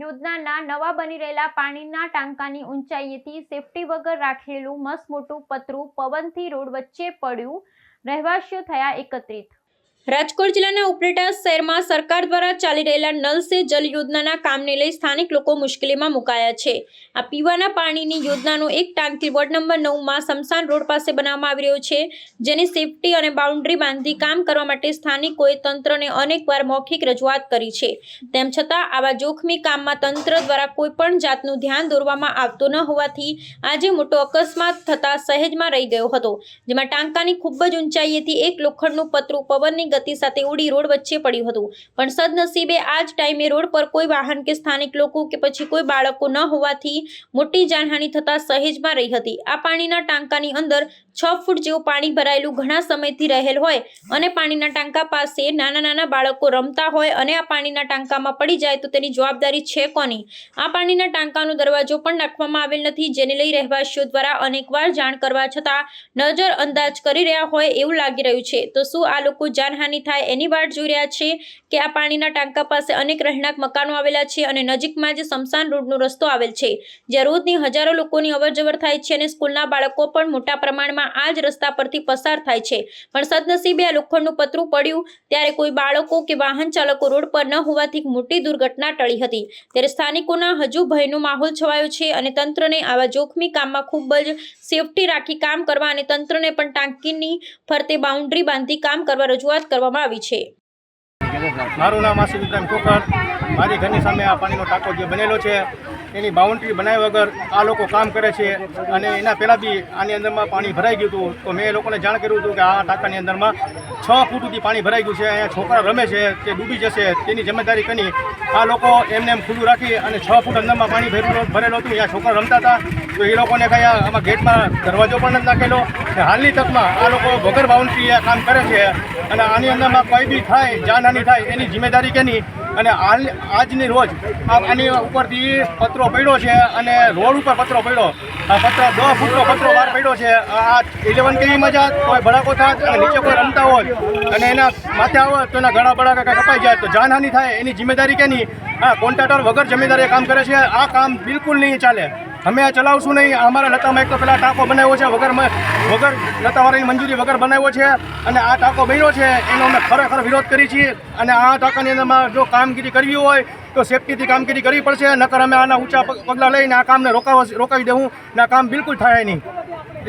યોજનાના નવા બની રહેલા પાણીના ટાંકાની ઊંચાઈએથી સેફટી વગર રાખેલું મસમોટું પતરું પવનથી રોડ વચ્ચે પડ્યું. રહેવાસીઓ થયા એકત્રિત. રાજકોટ જિલ્લાના ઉપલેટા શહેરમાં સરકાર દ્વારા ચાલી રહેલા નલ સે જલ યોજનાના કામને લઈ સ્થાનિક લોકો મુશ્કેલીમાં મુકાયા છે. આ પીવાના પાણીની યોજનાનો એક ટાંકી વોર્ડ નંબર નવમાં સમસાન રોડ પાસે બનાવવામાં આવી રહ્યો છે, જેની સેફટી અને બાઉન્ડ્રી બાંધી કામ કરવા માટે સ્થાનિકોએ તંત્રને અનેકવાર મૌખિક રજૂઆત કરી છે. તેમ છતાં, આવા જોખમી કામમાં તંત્ર દ્વારા કોઈપણ જાતનું ધ્યાન દોરવામાં આવતું ન હોવાથી આજે મોટો અકસ્માત થતા સહેજમાં રહી ગયો હતો, જેમાં ટાંકાની ખૂબ જ ઊંચાઈએથી એક લોખંડનું પતરું પવનની ગતિ સાથે ઉડી રોડ વચ્ચે પડ્યું હતું. પણ સદનસીબે આ જ ટાઈમે રોડ પર કોઈ વાહન કે સ્થાનિક લોકો કે પછી કોઈ બાળકો ન હોવાથી મોટી જાનહાનિ થતા સહેજમાં રહી હતી. આ પાણીના ટાંકાની અંદર છ ફૂટ જેવું પાણી ભરાયેલું ઘણા સમયથી રહેલ હોય અને પાણીના ટાંકા પાસે નાના નાના બાળકો રમતા હોય અને આ પાણીના ટાંકામાં પડી જાય તો તેની જવાબદારી છે કોની? આ પાણીના ટાંકાનો દરવાજો પણ નાખવામાં આવેલ નથી જેને લઈ રહેવાસીઓ દ્વારા અનેકવાર જાણ કરવા છતાં નજર અંદાજ કરી રહ્યા હોય એવું લાગી રહ્યું છે. તો શું આ લોકો જાનહાનિ થાય એની વાટ જોઈ રહ્યા છે કે આ પાણીના ટાંકા પાસે અનેક રહેણાંક મકાનો આવેલા છે અને નજીકમાં જ સમસાન રોડનો રસ્તો આવેલ છે, જ્યાં રોજની હજારો લોકોની અવરજવર થાય છે અને સ્કૂલના બાળકો પણ મોટા પ્રમાણમાં આ જ રસ્તા પરથી પસાર થાય છે. પણ સદનસીબે આ લોખંડનું પતરું પડ્યું ત્યારે કોઈ બાળકો કે વાહન ચાલકો રોડ પર ન હોવાથી મોટી દુર્ઘટના ટળી હતી. ત્યારે સ્થાનિકોના હજુ ભયનો માહોલ છવાયો છે અને તંત્રને આવા જોખમી કામમાં ખૂબ જ સેફટી રાખી કામ કરવા અને તંત્રને પણ ટાંકીની ફરતે બાઉન્ડ્રી બાંધી કામ કરવા રજૂઆત કરવામાં આવી છે. મારું નામ આસિફ ઇબ્રાહિમ કોકર. મારી ઘરની સામે આ પાણીનો ટાંકો જે બનેલો છે, એની બાઉન્ડ્રી બનાવ્યા વગર આ લોકો કામ કરે છે અને એના પહેલાં બી આની અંદરમાં પાણી ભરાઈ ગયું હતું. તો મેં એ લોકોને જાણ કર્યું હતું કે આ ટાંકાની અંદરમાં છ ફૂટ સુધી પાણી ભરાઈ ગયું છે. અહીંયા છોકરા રમે છે, તે ડૂબી જશે, તેની જવાબદારી કરી આ લોકો એમને એમ ખુલ્લું રાખી અને છ ફૂટ અંદરમાં પાણી ભરેલું ભરેલું હતું. અહીંયા છોકરા રમતા હતા. તો એ લોકોને કંઈ આમાં ગેટમાં દરવાજો પણ નથી નાખેલો. હાલની તકમાં આ લોકો વગર બાઉન્ડ્રી કામ કરે છે. અને આની અંદરમાં કોઈ બી થાય જાનહાની થાય, એની જિમ્મેદારી કેની? અને આજની રોજ આની ઉપરથી પતરો પડ્યો છે અને રોડ ઉપર પતરો પડ્યો. આ પતરો દસ ફૂટનો પતરો બહાર પડ્યો છે. આ ઇલેવન કેવીમાં જાત કોઈ ભડાકો થાત અને નીચે કોઈ રમતા હોય અને એના માથે આવે તો એના ઘણા બળા કાંઈ કપાઈ જાય તો જાનહાની થાય. એની જિમ્મેદારી કેની? આ કોન્ટ્રાક્ટર વગર જિમ્મેદારી કામ કરે છે. આ કામ બિલકુલ નહીં ચાલે. અમે આ ચલાવશું નહીં. અમારા લતામાં એક તો પેલા ટાંકો બનાવ્યો છે, વગર વગર લતાવાળાની મંજૂરી વગર બનાવ્યો છે અને આ ટાંકો બન્યો છે. એનો અમે ખરેખર વિરોધ કરી છીએ અને આ ટાંકાની અંદરમાં જો કામગીરી કરવી હોય તો સેફટીથી કામગીરી કરવી પડશે, નકર અમે આના ઊંચા પગલાં લઈને આ કામને રોકાવા, રોકાવી દેવું ને આ કામ બિલકુલ થાય નહીં.